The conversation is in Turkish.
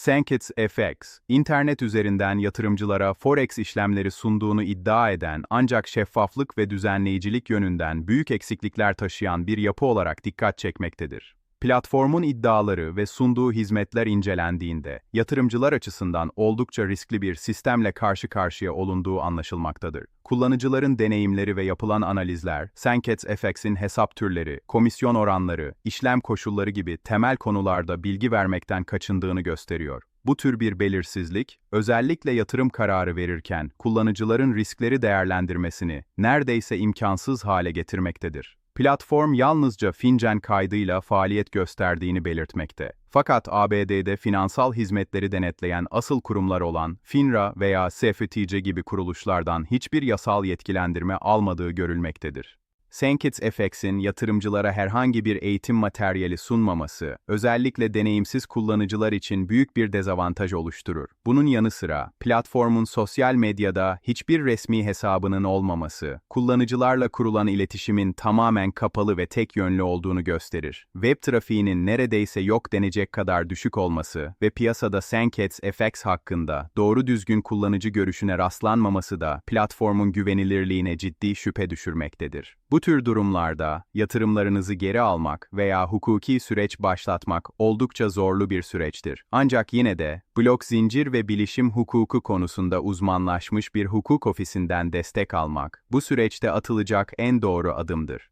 Sankets FX, internet üzerinden yatırımcılara forex işlemleri sunduğunu iddia eden ancak şeffaflık ve düzenleyicilik yönünden büyük eksiklikler taşıyan bir yapı olarak dikkat çekmektedir. Platformun iddiaları ve sunduğu hizmetler incelendiğinde, yatırımcılar açısından oldukça riskli bir sistemle karşı karşıya olunduğu anlaşılmaktadır. Kullanıcıların deneyimleri ve yapılan analizler, Sankets FX'in hesap türleri, komisyon oranları, işlem koşulları gibi temel konularda bilgi vermekten kaçındığını gösteriyor. Bu tür bir belirsizlik, özellikle yatırım kararı verirken kullanıcıların riskleri değerlendirmesini neredeyse imkansız hale getirmektedir. Platform yalnızca FinCEN kaydıyla faaliyet gösterdiğini belirtmekte. Fakat ABD'de finansal hizmetleri denetleyen asıl kurumlar olan FINRA veya CFTC gibi kuruluşlardan hiçbir yasal yetkilendirme almadığı görülmektedir. Sankits FX'in yatırımcılara herhangi bir eğitim materyali sunmaması, özellikle deneyimsiz kullanıcılar için büyük bir dezavantaj oluşturur. Bunun yanı sıra, platformun sosyal medyada hiçbir resmi hesabının olmaması, kullanıcılarla kurulan iletişimin tamamen kapalı ve tek yönlü olduğunu gösterir. Web trafiğinin neredeyse yok denecek kadar düşük olması ve piyasada Sankets FX hakkında doğru düzgün kullanıcı görüşüne rastlanmaması da platformun güvenilirliğine ciddi şüphe düşürmektedir. Tür durumlarda yatırımlarınızı geri almak veya hukuki süreç başlatmak oldukça zorlu bir süreçtir. Ancak yine de blok zincir ve bilişim hukuku konusunda uzmanlaşmış bir hukuk ofisinden destek almak bu süreçte atılacak en doğru adımdır.